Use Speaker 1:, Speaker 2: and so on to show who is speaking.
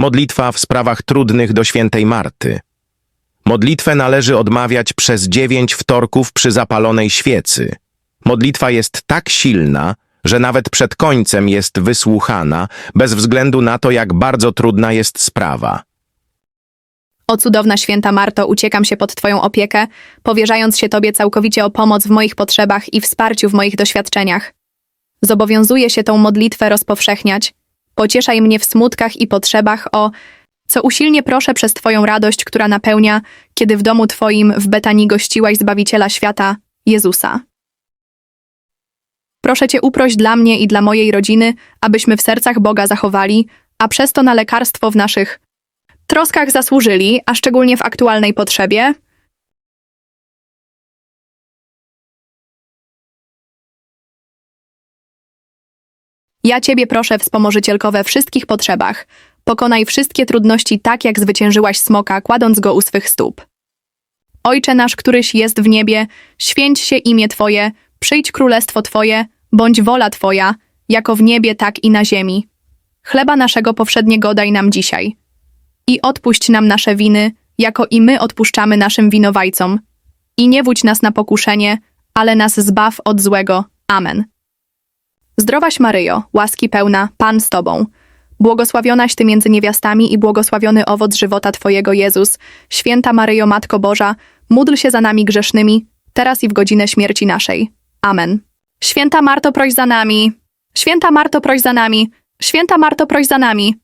Speaker 1: Modlitwa w sprawach trudnych do świętej Marty. Modlitwę należy odmawiać przez dziewięć wtorków przy zapalonej świecy. Modlitwa jest tak silna, że nawet przed końcem jest wysłuchana, bez względu na to, jak bardzo trudna jest sprawa.
Speaker 2: O cudowna święta Marto, uciekam się pod Twoją opiekę, powierzając się Tobie całkowicie o pomoc w moich potrzebach i wsparciu w moich doświadczeniach. Zobowiązuję się tą modlitwę rozpowszechniać. Pocieszaj mnie w smutkach i potrzebach o, co usilnie proszę przez Twoją radość, która napełnia, kiedy w domu Twoim w Betanii gościłaś Zbawiciela świata, Jezusa. Proszę Cię uproś dla mnie i dla mojej rodziny, abyśmy w sercach Boga zachowali, a przez to na lekarstwo w naszych troskach zasłużyli, a szczególnie w aktualnej potrzebie. Ja Ciebie proszę, wspomożycielko we wszystkich potrzebach. Pokonaj wszystkie trudności tak, jak zwyciężyłaś smoka, kładąc go u swych stóp. Ojcze nasz, któryś jest w niebie, święć się imię Twoje, przyjdź królestwo Twoje, bądź wola Twoja, jako w niebie, tak i na ziemi. Chleba naszego powszedniego daj nam dzisiaj. I odpuść nam nasze winy, jako i my odpuszczamy naszym winowajcom. I nie wódź nas na pokuszenie, ale nas zbaw od złego. Amen. Zdrowaś Maryjo, łaski pełna, Pan z Tobą. Błogosławionaś Ty między niewiastami i błogosławiony owoc żywota Twojego Jezus. Święta Maryjo, Matko Boża, módl się za nami grzesznymi, teraz i w godzinę śmierci naszej. Amen. Święta Marto, proś za nami. Święta Marto, proś za nami. Święta Marto, proś za nami.